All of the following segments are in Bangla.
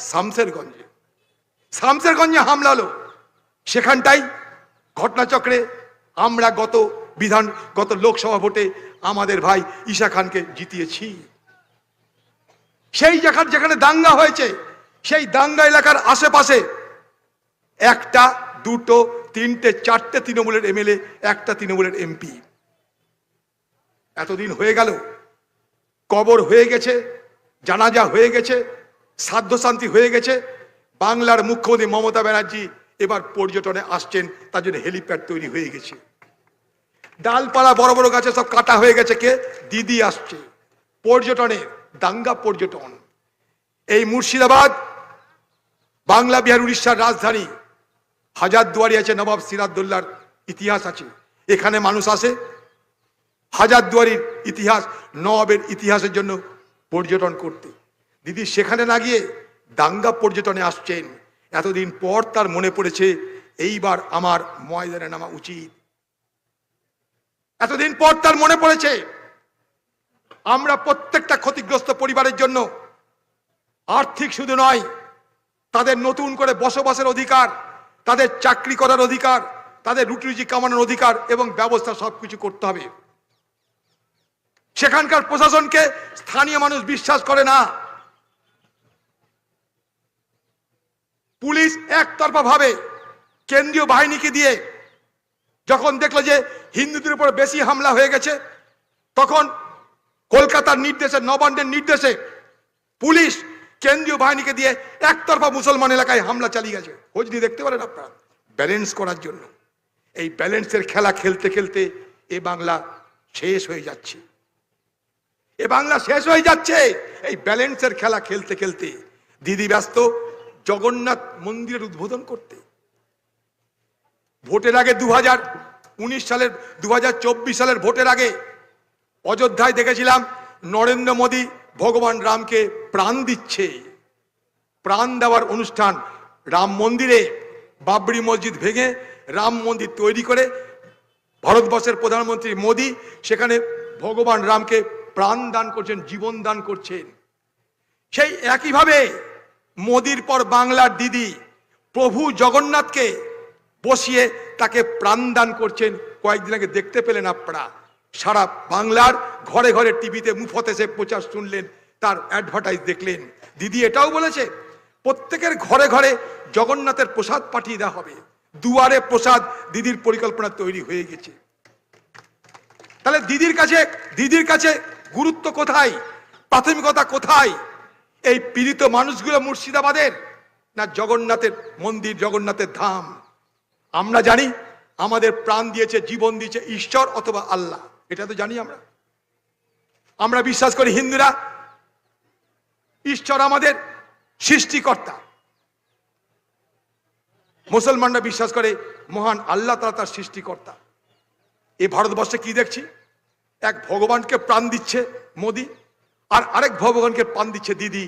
শামসেরগঞ্জে। শামসেরগঞ্জে হামলা হলো। সেখানটাই ঘটনাচক্রে আমরা গত বিধান, গত লোকসভা ভোটে আমাদের ভাই ঈশা খানকে জিতিয়েছি। সেই জায়গার যেখানে দাঙ্গা হয়েছে, সেই দাঙ্গা এলাকার আশেপাশে একটা, দুটো, তিনটে, চারটে তৃণমূলের এমএলএ, একটা তৃণমূলের এমপি। এতদিন হয়ে গেল। কবর হয়ে গেছে, জানাজা হয়ে গেছে শান্তি হয়ে গেছে। বাংলার মুখ্যমন্ত্রী মমতা ব্যানার্জি এবার পর্যটনে আসছেন, তার জন্য হেলিপ্যাড তৈরি হয়ে গেছে। ডালপালা বড় বড় গাছে সব কাটা হয়ে গেছে কে? দিদি আসছে। পর্যটনে, দাঙ্গা পর্যটন। এই মুর্শিদাবাদ, বাংলা, বিহার, উড়িষ্যার রাজধানী। হাজারদুয়ারি আছে, নবাব সিরাজদৌল্লার ইতিহাস আছে। এখানে মানুষ আসে। হাজারদুয়ারির ইতিহাস, নবাবের ইতিহাসের জন্য পর্যটন করতে। দিদি, সেখানে না গিয়ে দাঙ্গা পর্যটনে আসছেন। এতদিন পর তার মনে পড়েছে, এইবার আমার ময়দানে নামা উচিত। এতদিন পর তার মনে পড়েছে, আমরা প্রত্যেকটা ক্ষতিগ্রস্ত পরিবারের জন্য আর্থিক শুধু নয়, তাদের নতুন করে বসবাসের অধিকার, তাদের চাকরি করার অধিকার, তাদের রুটি রুজি কামানোর অধিকার এবং ব্যবস্থা সবকিছু করতে হবে। সেখানকার প্রশাসনকে স্থানীয় মানুষ বিশ্বাস করে না। পুলিশ একতরফা ভাবে কেন্দ্রীয় বাহিনীকে দিয়ে যখন দেখল যে হিন্দুদের উপর বেশি হামলা হয়ে গেছে, তখন কলকাতার নির্দেশে, নবান্নের নির্দেশে পুলিশ কেন্দ্রীয় বাহিনীকে দিয়ে একতরফা মুসলমান এলাকায় হামলা চালিয়ে গেছে। খোঁজ দেখতে পারেন আপনারা ব্যালেন্স করার জন্য। এই ব্যালেন্সের খেলা খেলতে খেলতে এ বাংলা শেষ হয়ে যাচ্ছে। এ বাংলা শেষ হয়ে যাচ্ছে। এই ব্যালেন্সের খেলা খেলতে খেলতে দিদি ব্যস্ত জগন্নাথ মন্দিরের উদ্বোধন করতে। ভোটের আগে দু সালের দু হাজার চব্বিশ সালের ভোটের আগে অযোধ্যায় দেখেছিলাম, নরেন্দ্র মোদী ভগবান রামকে প্রাণ দিচ্ছে। প্রাণ দেওয়ার অনুষ্ঠান রাম মন্দিরে, বাবরি মসজিদ ভেঙে রাম মন্দির তৈরি করে ভারতবর্ষের প্রধানমন্ত্রী মোদী সেখানে ভগবান রামকে প্রাণ দান করছেন, জীবন দান করছেন। সেই একইভাবে মোদির পর বাংলার দিদি প্রভু জগন্নাথকে বসিয়ে তাকে প্রাণ দান করছেন। কয়েকদিন আগে দেখতে পেলেন আপনারা। সারা বাংলার ঘরে ঘরে টিভিতে মুফত এসে প্রচার শুনলেন, তার অ্যাডভার্টাইজ দেখলেন। দিদি এটাও বলেছে, প্রত্যেকের ঘরে ঘরে জগন্নাথের প্রসাদ পাঠিয়ে দেওয়া হবে। দুয়ারে প্রসাদ দিদির পরিকল্পনা তৈরি হয়ে গেছে। তাহলে দিদির কাছে দিদির কাছে গুরুত্ব কোথায়? প্রাথমিকতা কোথায়? এই পীড়িত মানুষগুলো মুর্শিদাবাদের না জগন্নাথের মন্দির, জগন্নাথের ধাম? আমরা জানি আমাদের প্রাণ দিয়েছে, জীবন দিয়েছে ঈশ্বর অথবা আল্লাহ। এটা তো জানি আমরা। আমরা বিশ্বাস করি হিন্দুরা, ঈশ্বর আমাদের সৃষ্টিকর্তা। মুসলমানরা বিশ্বাস করে মহান আল্লাহ তারা তার সৃষ্টিকর্তা। এই ভারতবর্ষে কি দেখছি? এক ভগবানকে প্রাণ দিচ্ছে মোদি। আর আরেক ভগবানকে প্রাণ দিচ্ছে, দিদি।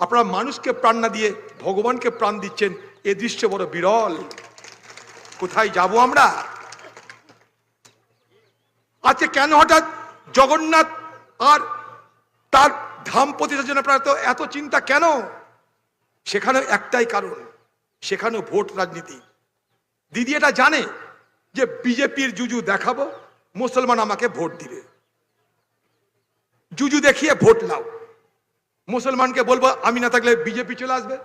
আপনারা মানুষকে প্রাণ না দিয়ে ভগবানকে প্রাণ দিচ্ছেন, এ দৃশ্য বড় বিরল। কোথায় যাব আমরা? আজকে কেন হঠাৎ জগন্নাথ আর তার ধাম প্রতিষ্ঠার জন্য আপনার তো এত চিন্তা কেন? সেখানে একটাই কারণ, সেখানেও ভোট রাজনীতি। দিদি এটা জানে যে বিজেপির জুজু দেখাবো, মুসলমান আমাকে ভোট দিবে। জুজু দেখিয়ে ভোট নাও। মুসলমানকে বলব, আমি না থাকলে বিজেপি চলে আসবে,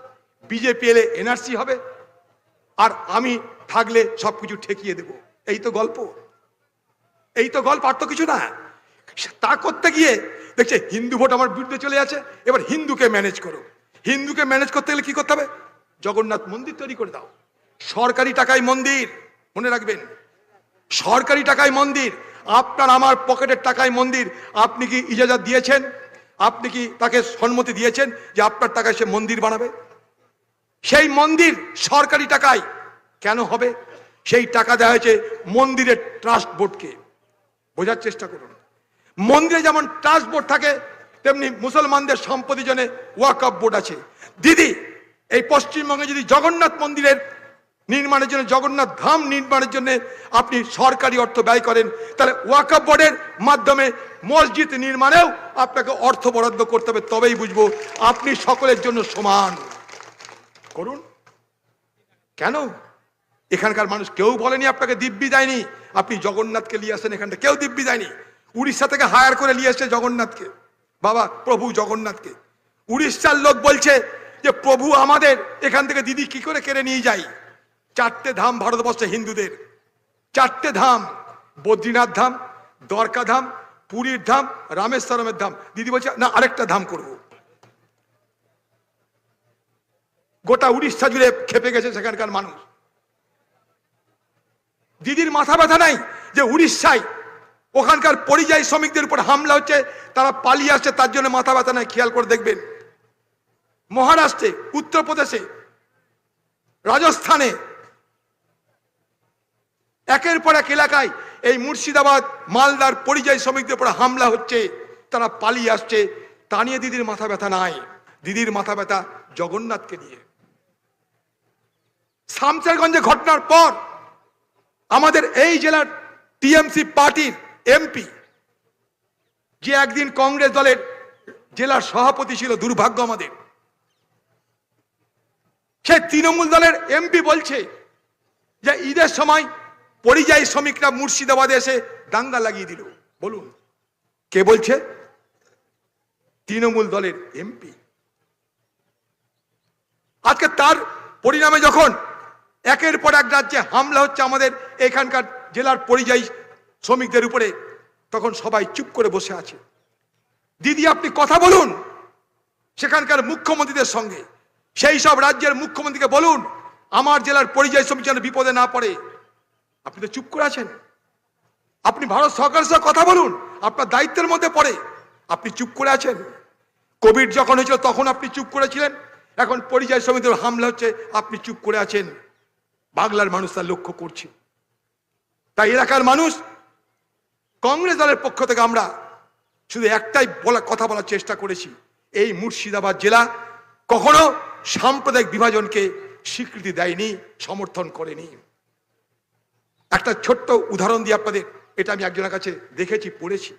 বিজেপি এলে এনআরসি হবে, আর আমি থাকলে সবকিছু ঠেকিয়ে দেব। এই তো গল্প। এই তো গল্প, আর তো কিছু না। তা করতে গিয়ে দেখছে হিন্দু ভোট আমার বিরুদ্ধে চলে আছে এবার হিন্দুকে ম্যানেজ করো। হিন্দুকে ম্যানেজ করতে গেলে কি করতে হবে? জগন্নাথ মন্দির তৈরি করে দাও। সরকারি টাকায় মন্দির, মনে রাখবেন। সরকারি টাকায় মন্দির, আপনার আমার পকেটের টাকায় মন্দির, আপনি কি ইজাজত দিয়েছেন? আপনি কি তাকে সম্মতি দিয়েছেন যে আপনার টাকায় সে মন্দির বানাবে? সেই মন্দির সরকারি টাকায় কেন হবে? সেই টাকা দেওয়া হয়েছে মন্দিরের ট্রাস্ট বোর্ডকে। বোঝার চেষ্টা করুন। মন্দিরে যেমন ট্রাস্ট বোর্ড থাকে, তেমনি মুসলমানদের সম্পত্তি জন্য ওয়াকফ বোর্ড আছে। দিদি, এই পশ্চিমবঙ্গে যদি জগন্নাথ মন্দিরের নির্মাণের জন্য জগন্নাথ ধাম নির্মাণের জন্য আপনি সরকারি অর্থ ব্যয় করেন, তাহলে ওয়াকাব বোর্ডের মাধ্যমে মসজিদ নির্মাণেও আপনাকে অর্থ বরাদ্দ করতে হবে, তবেই বুঝব আপনি সকলের জন্য সমান। করুন। কেন? এখানকার মানুষ কেউ বলেনি আপনাকে দিব্যি দেয়নি। আপনি জগন্নাথকে নিয়ে আসেন এখানটা, কেউ দিব্যি দেয়নি। উড়িষ্যা থেকে হায়ার করে নিয়ে এসছে জগন্নাথকে। বাবা, প্রভু জগন্নাথকে। উড়িষ্যার লোক বলছে যে, প্রভু আমাদের, এখান থেকে দিদি কি করে কেড়ে নিয়ে যাই চারটে ধাম ভারতবর্ষে হিন্দুদের। চারটে ধাম, বদ্রীনাথ ধাম, দ্বারকা ধাম, পুরীর ধাম, রামেশ্বরমের ধাম। দিদি বলছে, না, আরেকটা ধাম করব। গোটা উড়িষ্যা জুড়ে খেপে গেছে সেখানকার মানুষ। দিদির মাথা ব্যথা নাই যে উড়িষ্যায় ওখানকার পরিযায়ী শ্রমিকদের উপর হামলা হচ্ছে, তারা পালিয়ে আসছে, তার জন্য মাথা ব্যথা নাই, খেয়াল করে দেখবেন। মহারাষ্ট্রে, উত্তরপ্রদেশে, রাজস্থানে একের পর এক এলাকায় এই মুর্শিদাবাদ, মালদার পরিযায়ী শ্রমিকদের উপর হামলা হচ্ছে, তারা পালিয়ে আসছে। তা নিয়ে দিদির মাথা ব্যথা নাই। দিদির মাথা ব্যথা জগন্নাথকে নিয়ে শামসেরগঞ্জে ঘটনার পর আমাদের এই জেলার টিএমসি পার্টির এমপি, যে একদিন কংগ্রেস দলের জেলার সভাপতি ছিল, দুর্ভাগ্য আমাদের। সে তৃণমূল দলের এমপি বলছে যে ঈদের সময় পরিযায়ী শ্রমিকরা মুর্শিদাবাদে এসে দাঙ্গা লাগিয়ে দিল। বলুন, কে বলছে? তৃণমূল দলের এমপি। আজকে তার পরিণামে যখন একের পর এক রাজ্যে হামলা হচ্ছে আমাদের এখানকার জেলার পরিযায়ী শ্রমিকদের উপরে, তখন সবাই চুপ করে বসে আছে। দিদি, আপনি কথা বলুন সেখানকার মুখ্যমন্ত্রীদের সঙ্গে। সেই সব রাজ্যের মুখ্যমন্ত্রীকে বলুন, আমার জেলার পরিযায়ী শ্রমিক যেন বিপদে না পড়ে। আপনি তো চুপ করে আছেন। আপনি ভারত সরকারের সাথে কথা বলুন, আপনার দায়িত্বের মধ্যে পড়ে। আপনি চুপ করে আছেন। কোভিড যখন হয়েছিল তখন আপনি চুপ করেছিলেন এখন পরিযায়ী শ্রমিকদের হামলা হচ্ছে, আপনি চুপ করে আছেন। বাংলার মানুষ তার লক্ষ্য করছে। তাই এলাকার মানুষ, কংগ্রেস দলের পক্ষ থেকে আমরা শুধু একটাই বলা, কথা বলার চেষ্টা করেছি। এই মুর্শিদাবাদ জেলা কখনো সাম্প্রদায়িক বিভাজনকে স্বীকৃতি দেয়নি, সমর্থন করেনি। একটা ছোট্ট উদাহরণ দিয়ে আপনাদের, এটা আমি একজনের কাছে দেখেছি, পড়েছি।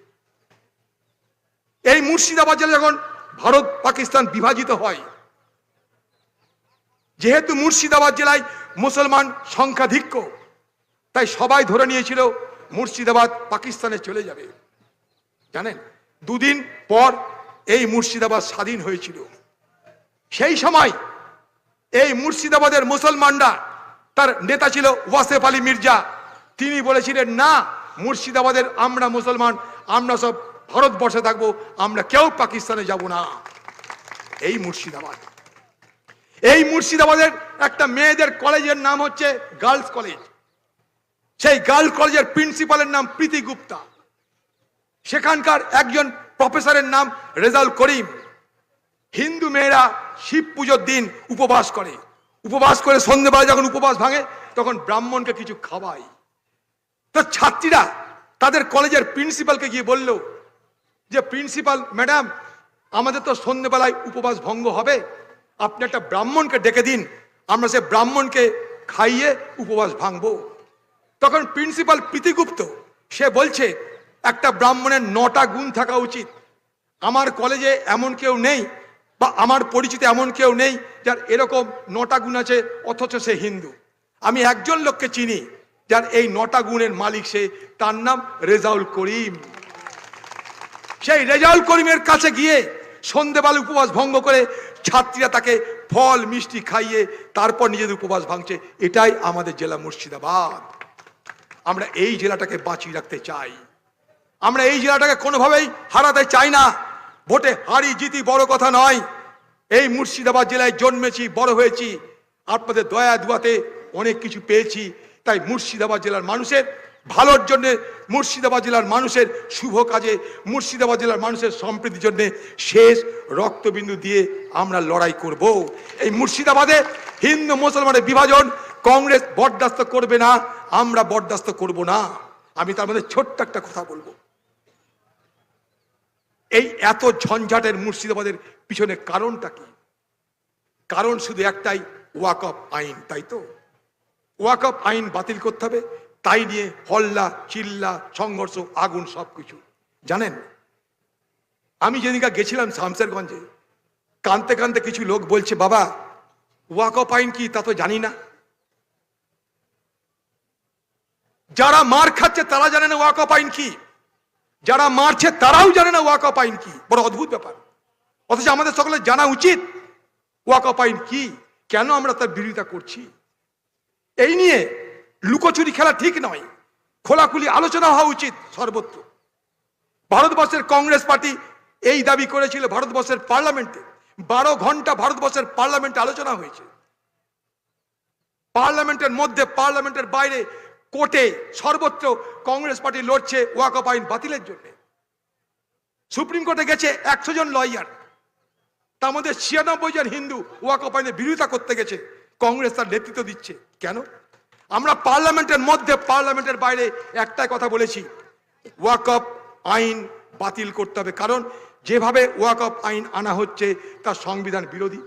এই মুর্শিদাবাদ জেলা যখন ভারত পাকিস্তান বিভাজিত হয়, যেহেতু মুর্শিদাবাদ জেলায় মুসলমান সংখ্যাধিক্য, তাই সবাই ধরে নিয়েছিল মুর্শিদাবাদ পাকিস্তানে চলে যাবে। জানেন, দুদিন পর এই মুর্শিদাবাদ স্বাধীন হয়েছিল। সেই সময় এই মুর্শিদাবাদের মুসলমানরা, তার নেতা ছিল ওয়াসেফ আলী মির্জা তিনি বলেছিলেন, না, মুর্শিদাবাদের আমরা মুসলমান, আমরা সব ভারতবর্ষে থাকব, আমরা কেউ পাকিস্তানে যাব না। এই মুর্শিদাবাদ। এই মুর্শিদাবাদের একটা মেয়েদের কলেজের নাম হচ্ছে গার্লস কলেজ। সেই গার্লস কলেজের প্রিন্সিপালের নাম প্রীতি গুপ্তা। সেখানকার একজন প্রফেসরের নাম রেজাল করিম। হিন্দু মেয়েরা শিব পুজোর দিন উপবাস করে। উপবাস করে সন্ধ্যেবেলা যখন উপবাস ভাঙে, তখন ব্রাহ্মণকে কিছু খাওয়ায়। তো ছাত্রীরা তাদের কলেজের প্রিন্সিপালকে গিয়ে বলল যে, প্রিন্সিপাল, ম্যাডাম, আমাদের তো সন্ধ্যেবেলায় উপবাস ভঙ্গ হবে। আপনি একটা ব্রাহ্মণকে ডেকে দিন, আমরা সে ব্রাহ্মণকে খাইয়ে উপবাস ভাঙবো। তখন প্রিন্সিপাল প্রীতিগুপ্ত, সে বলছে, একটা ব্রাহ্মণের নটা গুণ থাকা উচিত। আমার কলেজে এমন কেউ নেই বা আমার পরিচিত এমন কেউ নেই যার এরকম নটা গুণ আছে, অথচ সে হিন্দু। আমি একজন লোককে চিনি যার এই নটা গুণের মালিক সে, তার নাম রেজাউল করিম। সেই রেজাউল করিমের কাছে গিয়ে সন্ধেবেলা উপবাস ভঙ্গ করে ছাত্রীরা তাকে ফল, মিষ্টি খাইয়ে তারপর নিজেদের উপবাস ভাঙছে। এটাই আমাদের জেলা মুর্শিদাবাদ। আমরা এই জেলাটাকে বাঁচিয়ে রাখতে চাই। আমরা এই জেলাটাকে কোনোভাবেই হারাতে চাই না। ভোটে হারি, জিতি বড় কথা নয়। এই মুর্শিদাবাদ জেলায় জন্মেছি, বড় হয়েছি। আপনাদের দয়া, দুয়াতে অনেক কিছু পেয়েছি। তাই মুর্শিদাবাদ জেলার মানুষের ভালোর জন্য, মুর্শিদাবাদ জেলার মানুষের শুভ কাজে, মুর্শিদাবাদ জেলার মানুষের সম্প্রীতির জন্য শেষ রক্তবিন্দু দিয়ে আমরা লড়াই করব। এই মুর্শিদাবাদে হিন্দু মুসলমানের বিভাজন কংগ্রেস বরদাস্ত করবে না, আমরা বরদাস্ত করব না। আমি তার মধ্যে ছোট্ট একটা কথা বলব। এই এত ঝঞ্ঝাটের মুর্শিদাবাদের পিছনে কারণটা কি? কারণ শুধু একটাই ওয়াক আইন, তাই তো? ওয়াকআপ আইন বাতিল করতে হবে, তাই নিয়ে হল্লা, চিল্লা, সংঘর্ষ, আগুন, সবকিছু। জানেন? আমি যেদিনকে গেছিলাম শামসেরগঞ্জে, কানতে কানতে কিছু লোক বলছে, বাবা ওয়াকআপ আইন কি তা তো জানি না? যারা মার খাচ্ছে তারা জানে না ওয়াকআপ আইন কি। যারা মারছে তারাও জানে না ওয়াকআপ আইন কি। বড় অদ্ভুত ব্যাপার। অথচ আমাদের সকলের জানা উচিত ওয়াকআপ আইন কি, কেন আমরা তার বিরোধিতা করছি? এই নিয়ে লুকোচুরি খেলা ঠিক নয়। খোলাখুলি আলোচনা হওয়া উচিত সর্বত্র। ভারতবর্ষের কংগ্রেস পার্টি এই দাবি করেছিল ভারতবর্ষের পার্লামেন্টে। বারো ঘণ্টা ভারতবর্ষের পার্লামেন্টে আলোচনা হয়েছে। পার্লামেন্টের মধ্যে, পার্লামেন্টের বাইরে, কোর্টে সর্বত্র কংগ্রেস পার্টি লড়ছে ওয়াকআপ আইন বাতিলের জন্য। সুপ্রিম কোর্টে গেছে একশো জন লয়ার। তার মধ্যে ছিয়ানব্বই জন হিন্দু ওয়াকআপ আইনের বিরোধিতা করতে গেছে। কংগ্রেস তার নেতৃত্ব দিচ্ছে। কেন? আমরা পার্লামেন্টের মধ্যে, পার্লামেন্টের বাইরে একটাই কথা বলেছি ওয়াকআপ আইন বাতিল করতে হবে। কারণ যেভাবে ওয়াকআপ আইন আনা হচ্ছে তা সংবিধান বিরোধী।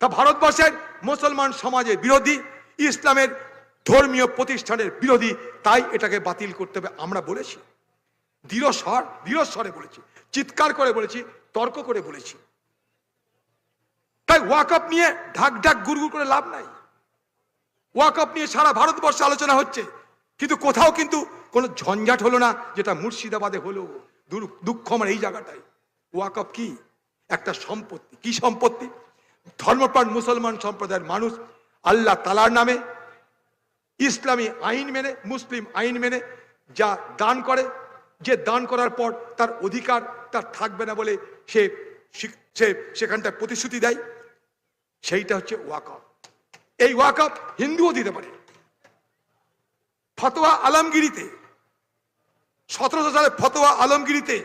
তা ভারতবর্ষের মুসলমান সমাজের বিরোধী, ইসলামের ধর্মীয় প্রতিষ্ঠানের বিরোধী, তাই এটাকে বাতিল করতে হবে, আমরা বলেছি। দৃঢ় স্বর দৃঢ় স্বরে বলেছি, চিৎকার করে বলেছি, তর্ক করে বলেছি। তাই ওয়াকআপ নিয়ে ঢাক ঢাক গুড়গুড় করে লাভ নাই। ওয়াকআপ নিয়ে সারা ভারতবর্ষে আলোচনা হচ্ছে, কিন্তু কোথাও কিন্তু কোনো ঝঞ্ঝাট হলো না যেটা মুর্শিদাবাদে হলো। দুঃখ আমার এই জায়গাটায়। ওয়াকআপ কি? একটা সম্পত্তি। কি সম্পত্তি? ধর্মপ্রাণ মুসলমান সম্প্রদায়ের মানুষ আল্লাহ তালার নামে ইসলামী আইন মেনে, মুসলিম আইন মেনে যা দান করে, যে দান করার পর তার অধিকার তার থাকবে না বলে সে সেখানটায় প্রতিশ্রুতি দেয়। সেইটা হচ্ছে ওয়াকআপ এই ওয়াকআপ হিন্দুও দিতে পারে। ফতোয়া আলমগিরিতে, সতেরোশো সালে ফতোয়া আলমগিরিতে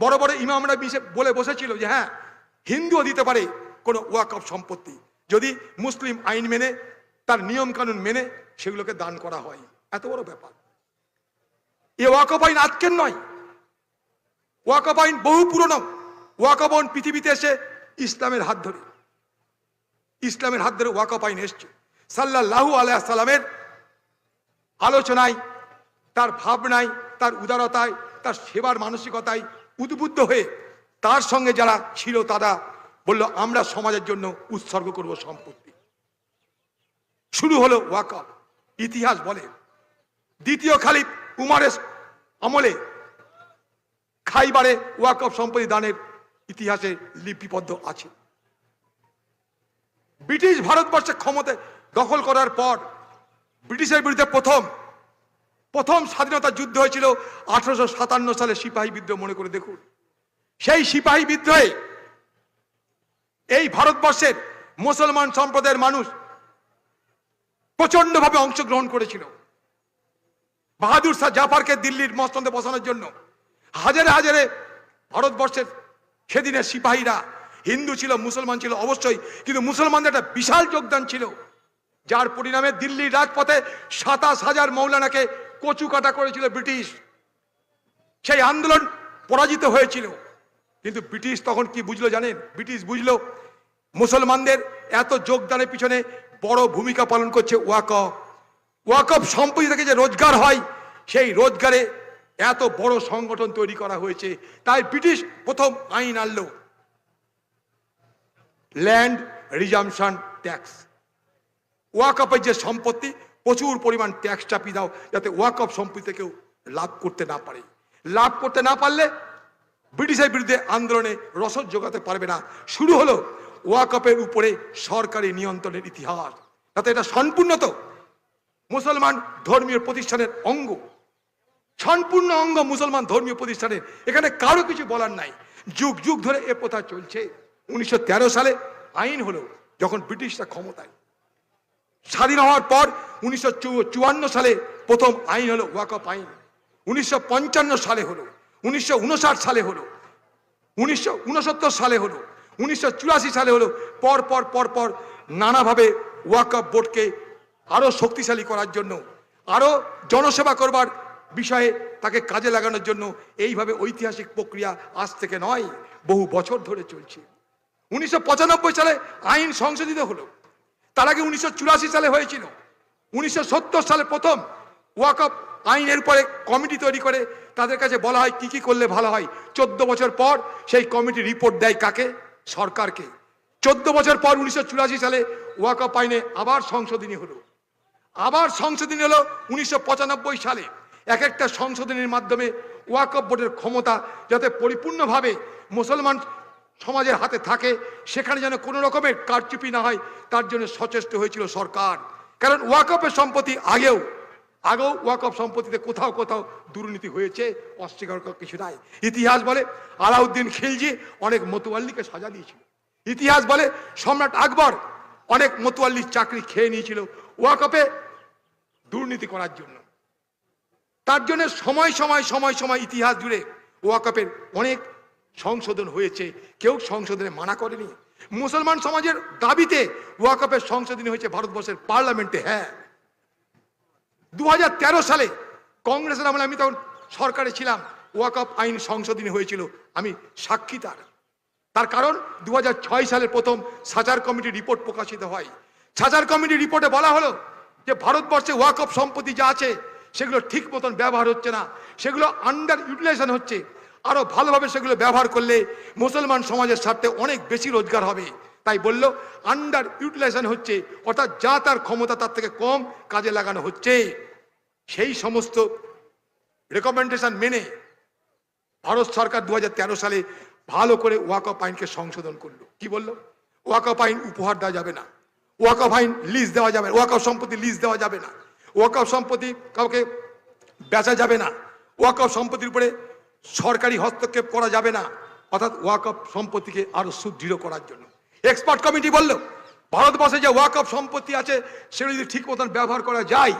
বড় বড় ইমামরা বিশে- বলে বসেছিল যে হ্যাঁ হিন্দুও দিতে পারে কোনো ওয়াকআপ সম্পত্তি। যদি মুসলিম আইন মেনে, তার নিয়ম কানুন মেনে সেগুলোকে দান করা হয়। এত বড় ব্যাপার। এ ওয়াকআপ আইন আজকের নয়। ওয়াকআপ আইন বহু পুরনো। ওয়াকআপ আইন পৃথিবীতে এসে ইসলামের হাত ধরে। ইসলামের হাত ধরে ওয়াকআপ আইন এসছে। আলাইহি সাল্লামের আলোচনায়, তার ভাবনায়, তার উদারতায়, তার সেবার মানসিকতায় উদ্বুদ্ধ হয়ে তার সঙ্গে যারা ছিল তারা বলল, আমরা সমাজের জন্য উৎসর্গ করব সম্পত্তি। শুরু হলো ওয়াকআপ ইতিহাস বলে, দ্বিতীয় খালিফ উমারের আমলে খাইবারে ওয়াকআপ সম্পত্তি দানের ইতিহাসে লিপিবদ্ধ আছে। ব্রিটিশ ভারতবর্ষে ক্ষমতা দখল করার পর ব্রিটিশের বিরুদ্ধে প্রথম প্রথম স্বাধীনতা যুদ্ধ হয়েছিল আঠারোশো সাতান্ন সালে সিপাহী বিদ্রোহ, মনে করে দেখুন। সেই সিপাহী বিদ্রোহে এই ভারতবর্ষের মুসলমান সম্প্রদায়ের মানুষ প্রচন্ডভাবে অংশগ্রহণ করেছিল। বাহাদুর শাহ জাফরকে দিল্লির মস্তন্দে বসানোর জন্য হাজারে হাজারে ভারতবর্ষের সেদিনের সিপাহীরা হিন্দু ছিল, মুসলমান ছিল, অবশ্যই। কিন্তু মুসলমানদের একটা বিশাল যোগদান ছিল। যার পরিণামে দিল্লির রাজপথে সাতাশ হাজার মৌলানাকে কচু কাটা করেছিল ব্রিটিশ। সেই আন্দোলন পরাজিত হয়েছিল। কিন্তু ব্রিটিশ তখন কি বুঝলো জানেন? ব্রিটিশ বুঝলো, মুসলমানদের এত যোগদানের পিছনে বড় ভূমিকা পালন করছে ওয়াকফ। ওয়াকফ সম্পত্তি থেকে যে রোজগার হয়। সেই রোজগারে এত বড় সংগঠন তৈরি করা হয়েছে। তাই ব্রিটিশ প্রথম আইন আনলো। ল্যান্ড রিজামশন ট্যাক্স ওয়াকফের যে সম্পত্তি, প্রচুর পরিমাণ ট্যাক্স চাপিয়ে দাও, যাতে ওয়াকফ সম্পত্তি কেউ লাভ করতে না পারে। লাভ করতে না পারলে ব্রিটিশের বিরুদ্ধে আন্দোলনে রসদ যোগাতে পারবে না। শুরু হলো ওয়াকফের উপরে সরকারি নিয়ন্ত্রণের ইতিহাস। তাতে এটা সম্পূর্ণ তো মুসলমান ধর্মীয় প্রতিষ্ঠানের অঙ্গ। সম্পূর্ণ অঙ্গ মুসলমান ধর্মীয় প্রতিষ্ঠানের। এখানে কারও কিছু বলার নাই। যুগ যুগ ধরে এ প্রথা চলছে। উনিশশো তেরো সালে আইন হলো যখন ব্রিটিশরা ক্ষমতায়। স্বাধীন হওয়ার পর উনিশশো চুয়ান্ন সালে প্রথম আইন হলো ওয়াকফ আইন। উনিশশো পঞ্চান্ন সালে হলো, উনিশশো উনষাট সালে হলো, উনিশশো ঊনসত্তর সালে হলো, উনিশশো চুরাশি সালে হলো, পর পর পর পর নানাভাবে ওয়াকফ বোর্ডকে আরও শক্তিশালী করার জন্য আরও জনসেবা করবার বিষয়ে তাকে কাজে লাগানোর জন্য এইভাবে ঐতিহাসিক প্রক্রিয়া আজ থেকে নয়, বহু বছর ধরে চলছে। উনিশশো পঁচানব্বই সালে আইন সংশোধিত হলো। তার আগে উনিশশো চুরাশি সালে হয়েছিল। উনিশশো সত্তর সালে প্রথম ওয়াকফ আইনের উপরে কমিটি তৈরি করে। তাদের কাছে বলা হয়, কি কি করলে ভালো হয়? চোদ্দ বছর পর সেই কমিটি রিপোর্ট দেয় কাকে? সরকারকে। চোদ্দ বছর পর উনিশশো চুরাশি সালে ওয়াকফ আইনে আবার সংশোধনী হলো। আবার সংশোধনী হলো উনিশশো পঁচানব্বই সালে। এক একটা সংশোধনীর মাধ্যমে ওয়াকফ বোর্ডের ক্ষমতা যাতে পরিপূর্ণভাবে মুসলমান সমাজের হাতে থাকে, সেখানে যেন কোনো রকমের কারচুপি না হয়, তার জন্য সচেষ্ট হয়েছিল সরকার। কারণ ওয়াকফের সম্পত্তি আগেও আগেও ওয়াকফ সম্পত্তিতে কোথাও কোথাও দুর্নীতি হয়েছে, অস্বীকার কিছু নাই। ইতিহাস বলে আলাউদ্দিন খিলজি অনেক মতুয়াল্লিকে সাজা দিয়েছিল। ইতিহাস বলে সম্রাট আকবর অনেক মতুয়াল্লির চাকরি খেয়ে নিয়েছিল ওয়াকফে দুর্নীতি করার জন্য। তার জন্য সময় সময় সময় সময় ইতিহাস জুড়ে ওয়াকফের অনেক সংশোধন হয়েছে, কেউ সংশোধনে মানা করেনি। মুসলমান সমাজের দাবিতে ওয়াকফের সংশোধনী হয়েছে ভারতবর্ষের পার্লামেন্টে হ্যাঁ। দু হাজার তেরো সালে কংগ্রেসের আমলে আমি তখন সরকারে ছিলাম, ওয়াকফ আইন সংশোধনী হয়েছিল, আমি সাক্ষী তার। তার কারণ দু হাজার ছয় সালে প্রথম সাচার কমিটি রিপোর্ট প্রকাশিত হয়। সাচার কমিটি রিপোর্টে বলা হলো যে ভারতবর্ষে ওয়াকফ সম্পত্তি যা আছে, সেগুলো ঠিক মতন ব্যবহার হচ্ছে না, সেগুলো আন্ডার ইউটিলাইজেশন হচ্ছে। আরও ভালোভাবে সেগুলো ব্যবহার করলে মুসলমান সমাজের স্বার্থে অনেক বেশি রোজগার হবে। তাই বলল আন্ডার ইউটিলাইজেশন হচ্ছে, অর্থাৎ যা তার ক্ষমতা তার থেকে কম কাজে লাগানো হচ্ছে। সেই সমস্ত রেকমেন্ডেশন মেনে ভারত সরকার দু হাজার তেরো সালে ভালো করে ওয়াকফ আইনকে সংশোধন করল। কি বলল? ওয়াকফ আইন উপহার দেওয়া যাবে না। ওয়াকফ আইন লিজ দেওয়া যাবে না। ওয়াকফ সম্পত্তি লিজ দেওয়া যাবে না। ওয়াকফ সম্পত্তি কাউকে বেচা যাবে না। ওয়াকফ সম্পত্তির উপরে সরকারি হস্তক্ষেপ করা যাবে না। অর্থাৎ ওয়াকফ সম্পত্তিকে আরও সুদৃঢ় করার জন্য। এক্সপার্ট কমিটি বলল, ভারতবর্ষে যে ওয়াকফ সম্পত্তি আছে, সেগুলো যদি ঠিক মতন ব্যবহার করা যায়,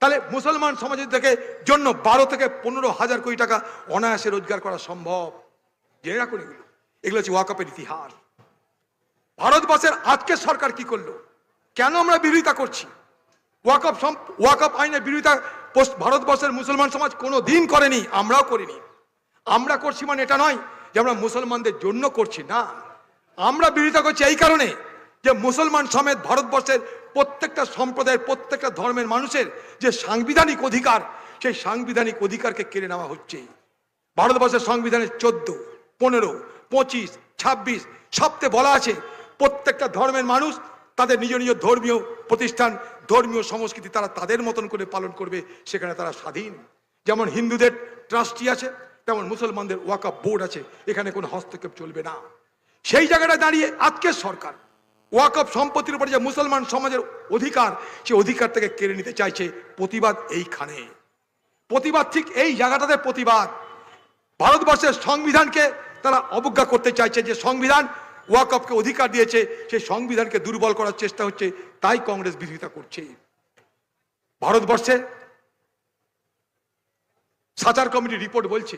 তাহলে মুসলমান সমাজের থেকে জন্য বারো থেকে পনেরো হাজার কোটি টাকা অনায়াসে রোজগার করা সম্ভব। জেনে রাখুন এগুলো। এগুলো হচ্ছে ওয়াকফের ইতিহাস। ভারতবর্ষের আজকের সরকার কি করল? কেন আমরা বিরোধিতা করছি? ওয়াকফ ওয়াকফ আইনের বিরোধিতা ভারতবর্ষের মুসলমান সমাজ কোনো দিন করেনি, আমরাও করিনি। আমরা করছি মানে এটা নয় যে আমরা মুসলমানদের জন্য করছি, না। আমরা বিরোধিতা করছি এই কারণে যে মুসলমান সমেত ভারতবর্ষের প্রত্যেকটা সম্প্রদায়ের, প্রত্যেকটা ধর্মের মানুষের যে সাংবিধানিক অধিকার, সেই সাংবিধানিক অধিকারকে কেড়ে নেওয়া হচ্ছে। ভারতবর্ষের সংবিধানের চোদ্দ, পনেরো, পঁচিশ, ছাব্বিশ সপ্তে বলা আছে, প্রত্যেকটা ধর্মের মানুষ তাদের নিজ নিজ ধর্মীয় প্রতিষ্ঠান, ধর্মীয় সংস্কৃতি তারা তাদের মতন করে পালন করবে, সেখানে তারা স্বাধীন। যেমন হিন্দুদের ট্রাস্টি আছে, তেমন মুসলমানদের ওয়াকআপ বোর্ড আছে, এখানে কোনো হস্তক্ষেপ চলবে না। সেই জায়গাটা দাঁড়িয়ে আজকের সরকার, ওয়াকফ সম্পত্তির উপরে যে মুসলমান সমাজের অধিকার, সে অধিকার থেকে কেড়ে নিতে চাইছে প্রতিবাদ এইখানে। প্রতিবাদ ঠিক এই জায়গাটাতে প্রতিবাদ। ভারতবর্ষের সংবিধানকে তারা অবজ্ঞা করতে চাইছে যে সংবিধান ওয়াকফকে অধিকার দিয়েছে, সেই সংবিধানকে দুর্বল করার চেষ্টা হচ্ছে, তাই কংগ্রেস বিরোধিতা করছে। ভারতবর্ষে সাচার কমিটি রিপোর্ট বলছে,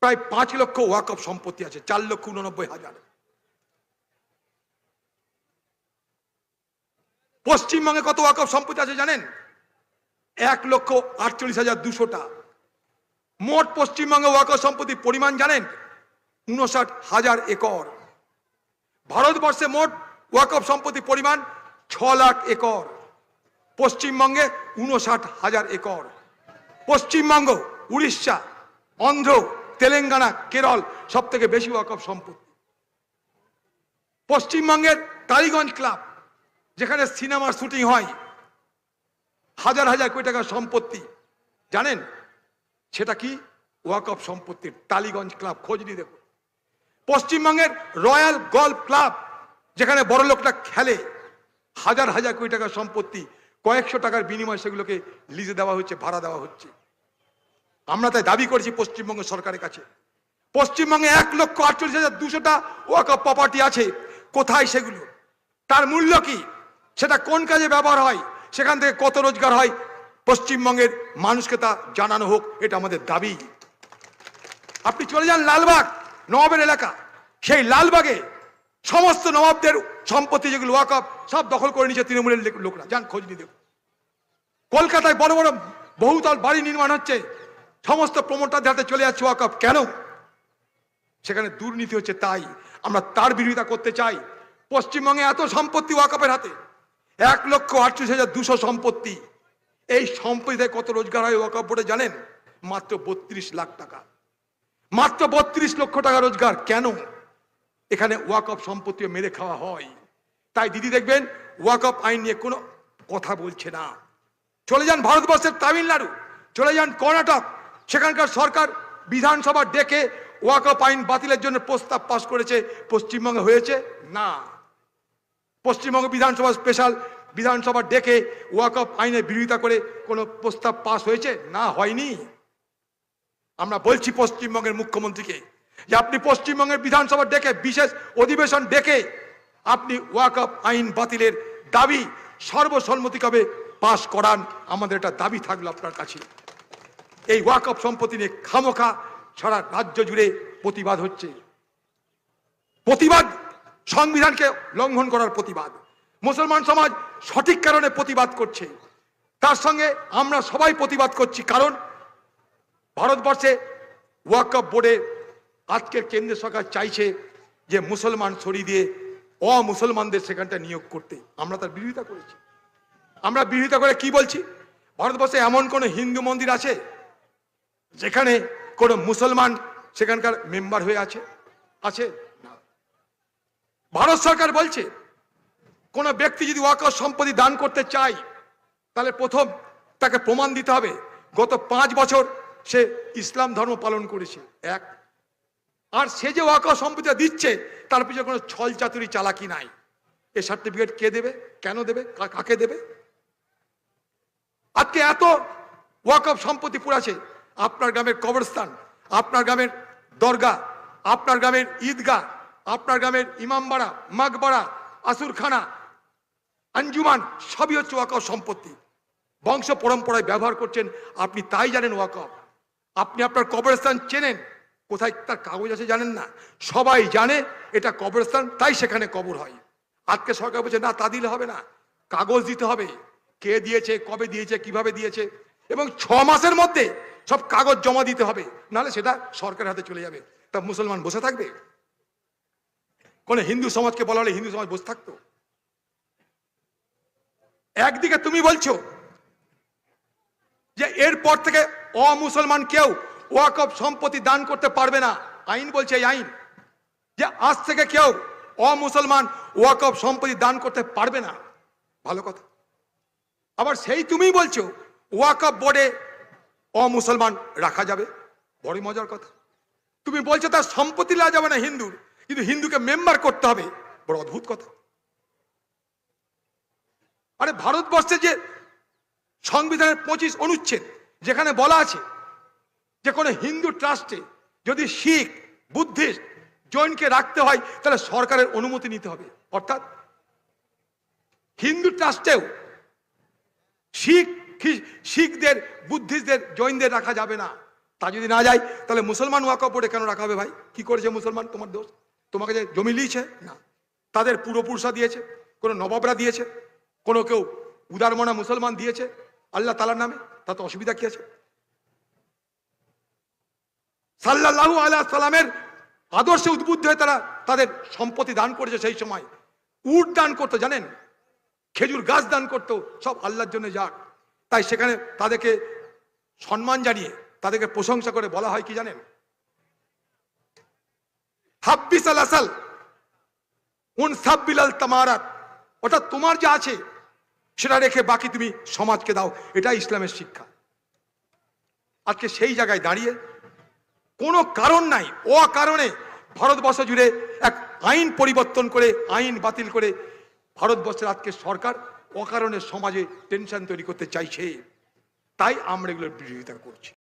প্রায় পাঁচ লক্ষ ওয়াকফ সম্পত্তি আছে, চার লক্ষ উননব্বই হাজার। পশ্চিমবঙ্গে কত ওয়াকফ সম্পত্তি আছে জানেন? এক লক্ষ আটচল্লিশ হাজার দুশোটা। মোট পশ্চিমবঙ্গে ওয়াকফ সম্পত্তির পরিমাণ জানেন? উনষাট হাজার একর। ভারতবর্ষে মোট ওয়াকফ সম্পত্তির পরিমাণ ছ লাখ একর। পশ্চিমবঙ্গে উনষাট হাজার একর। পশ্চিমবঙ্গ, উড়িষ্যা, অন্ধ্র, তেলেঙ্গানা, কেরল সব থেকে বেশি ওয়াকফ সম্পত্তি। পশ্চিমবঙ্গের টালিগঞ্জ ক্লাব, যেখানে সিনেমার শুটিং হয়, হাজার হাজার কোটি টাকার সম্পত্তি। জানেন, সেটা কি? ওয়াকফ সম্পত্তির টালিগঞ্জ ক্লাব, খোঁজ নিয়ে দেখুন। পশ্চিমবঙ্গের রয়্যাল গল্ফ ক্লাব, যেখানে বড় লোকটা খেলে। হাজার হাজার কোটি টাকার সম্পত্তি, কয়েকশো টাকার বিনিময়ে সেগুলোকে লিজে দেওয়া হচ্ছে, ভাড়া দেওয়া হচ্ছে। আমরা তাই দাবি করছি পশ্চিমবঙ্গ সরকারের কাছে। পশ্চিমবঙ্গে এক লক্ষ আটচল্লিশ হাজার দুশোটা ওয়াকফ প্রপার্টি আছে। কোথায় সেগুলো? তার মূল্য কি? সেটা কোন কাজে ব্যবহার হয়? সেখান থেকে কত রোজগার হয়? পশ্চিমবঙ্গের মানুষকে তা জানানো হোক, এটা আমাদের দাবি। আপনি চলে যান লালবাগ। নবাবের এলাকা, সেই লালবাগে সমস্ত নবাবদের সম্পত্তি যেগুলো ওয়াকফ সব দখল করে নিয়েছে তৃণমূলের লোকরা, যান খোঁজ নিয়ে দেখুন। কলকাতায় বড় বড় বহুতল বাড়ি নির্মাণ হচ্ছে, সমস্ত প্রমোটারদের হাতে চলে যাচ্ছে ওয়াকফ কেন? সেখানে দুর্নীতি হচ্ছে তাই। আমরা তার বিরোধিতা করতে চাই। পশ্চিমবঙ্গে এত সম্পত্তি ওয়াকফের হাতে, এক লক্ষ আটত্রিশ হাজার দুশো সম্পত্তি। এই সম্পত্তিতে কত রোজগার হয় ওয়াকফ বোর্ডে জানেন? মাত্র বত্রিশ লাখ টাকা। মাত্র বত্রিশ লক্ষ টাকা রোজগার, কেন? এখানে ওয়াকফ সম্পত্তি মেরে খাওয়া হয়। তাই দিদি দেখবেন ওয়াকফ আইন নিয়ে কোনো কথা বলছে না। চলে যান ভারতবর্ষের তামিলনাড়ু, চলে যান কর্ণাটক। সেখানকার সরকার বিধানসভা ডেকে ওয়াকফ আইন বাতিলের জন্য প্রস্তাব পাশ করেছে, পশ্চিমবঙ্গে হয়েছে না। পশ্চিমবঙ্গ বিধানসভা স্পেশাল বিধানসভা ডেকে ওয়াকফ আইনের বিরোধিতা করে কোনো প্রস্তাব পাশ হয়েছে না, হয়নি? আমরা বলছি পশ্চিমবঙ্গের মুখ্যমন্ত্রীকে যে আপনি পশ্চিমবঙ্গের বিধানসভা ডেকে, বিশেষ অধিবেশন ডেকে আপনি ওয়াকফ আইন বাতিলের দাবি সর্বসম্মতিভাবে পাশ করান। আমাদের একটা দাবি থাকল আপনার কাছে। এই ওয়াকফ সম্পত্তি নিয়ে খামোখা সারা রাজ্য জুড়ে প্রতিবাদ হচ্ছে। প্রতিবাদ সংবিধানকে লঙ্ঘন করার প্রতিবাদ। মুসলমান সমাজ সঠিক কারণে প্রতিবাদ করছে। তার সঙ্গে আমরা সবাই প্রতিবাদ করছি। কারণ ভারতবর্ষে ওয়াকফ বোর্ডে আজকের কেন্দ্র সরকার চাইছে যে মুসলমান সরিয়ে দিয়ে অমুসলমানদের সেখানটা নিয়োগ করতে। আমরা তার বিরোধিতা করেছি। আমরা বিরোধিতা করে কি বলছি? ভারতবর্ষে এমন কোন হিন্দু মন্দির আছে যেখানে কোনো মুসলমান সেখানকার মেম্বার হয়ে আছে? আছে? ভারত সরকার বলছে, কোন ব্যক্তি যদি ওয়াকফ সম্পত্তি দান করতে চায়, তাহলে প্রথম তাকে প্রমাণ দিতে হবে। গত পাঁচ বছর সে ইসলাম ধর্ম পালন করেছে, এক। আর সে যে ওয়াকফ সম্পত্তি দিচ্ছে, তার পিছনে কোনো ছল চাতুরি চালাকি নাই। এ সার্টিফিকেট কে দেবে? কেন দেবে? কাকে দেবে? আজকে এত ওয়াকফ সম্পত্তি পুরাছে আপনার গ্রামের কবরস্থান, আপনার গ্রামের দরগা আপনার গ্রামের ঈদগাহ, আপনার গ্রামের ইমামবাড়া, মাগবাড়া, আসুরখানা, আঞ্জুমান, সবই হচ্ছে ওয়াকফ সম্পত্তি। বংশ পরম্পরায় ব্যবহার করছেন, আপনি তাই জানেন ওয়াকফ আপনি আপনার কবরস্থান চেনেন। কোথায় তার কাগজ আছে জানেন না। সবাই জানে এটা কবরস্থান, তাই সেখানে কবর হয়। আজকে সরকার বলছে, না, তা দিলে হবে না। কাগজ দিতে হবে। কে দিয়েছে, কবে দিয়েছে, কীভাবে দিয়েছে? এবং ছ মাসের মধ্যে সব কাগজ জমা দিতে হবে। নাহলে সেটা সরকারের হাতে চলে যাবে। তা মুসলমান বসে থাকবে? কোন হিন্দু সমাজকে বলা হলে হিন্দু সমাজ বসে থাকতো? একদিকে তুমি বলছো যে এরপর থেকে অমুসলমান কেউ ওয়াকফ সম্পত্তি দান করতে পারবে না। আইন বলছে এই আইন। যে আজ থেকে কেউ অমুসলমান ওয়াকফ সম্পত্তি দান করতে পারবে না। ভালো কথা। আবার সেই তুমি বলছো, ওয়াকফ বোর্ডে অমুসলমান রাখা যাবে। বড় মজার কথা। তুমি বলছো তার সম্পত্তি নেওয়া যাবে না হিন্দুর, কিন্তু হিন্দুকে মেম্বার করতে হবে। বড় অদ্ভুত কথা। আরে ভারতবর্ষে যে সংবিধানের পঁচিশ অনুচ্ছেদ, যেখানে বলা আছে যে কোনো হিন্দু ট্রাস্টে যদি শিখ, বুদ্ধিস্ট জৈনকে রাখতে হয়, তাহলে সরকারের অনুমতি নিতে হবে। অর্থাৎ হিন্দু ট্রাস্টেও শিখ শিখদের, বুদ্ধিস্টদের, জৈনদের রাখা যাবে না। তা যদি না যায়, তাহলে মুসলমান ওয়াকফ বোর্ডে কেন রাখা হবে ভাই? কি করেছে মুসলমান তোমার দোষ? তোমাকে যে জমি লিয়েছে? না। তাদের পূর্বপুরুষরা দিয়েছে, কোনো নবাবরা দিয়েছে, কোনো কেউ উদারমনা মুসলমান দিয়েছে আল্লাহ তালার নামে? তাতে অসুবিধা কি আছে? সাল্লাল্লাহু আলাইহি সাল্লামের আদর্শে উদ্বুদ্ধ হয়ে তারা তাদের সম্পত্তি দান করেছে সেই সময়। উট দান করতো, জানেন? খেজুর গাছ দান করতো, সব আল্লাহর জন্য যাক। তাই সেখানে তাদেরকে সম্মান জানিয়ে, তাদেরকে প্রশংসা করে বলা হয় কি জানেন? হাব্বিস আল আসাল উন সাব্বিলাল তামারাত। ওটা তোমার যা আছে সেটা রেখে বাকি তুমি সমাজকে দাও। এটা ইসলামের শিক্ষা। আজকে সেই জায়গায় দাঁড়িয়ে কোনো কারণ নাই ও কারণে ভারতবর্ষ জুড়ে এক আইন পরিবর্তন করে, আইন বাতিল করে ভারতবর্ষের আজকে সরকার অকারণে সমাজে টেনশন তৈরি করতে চাইছে। তাই আমরা এগুলোর বিরোধিতা করছি।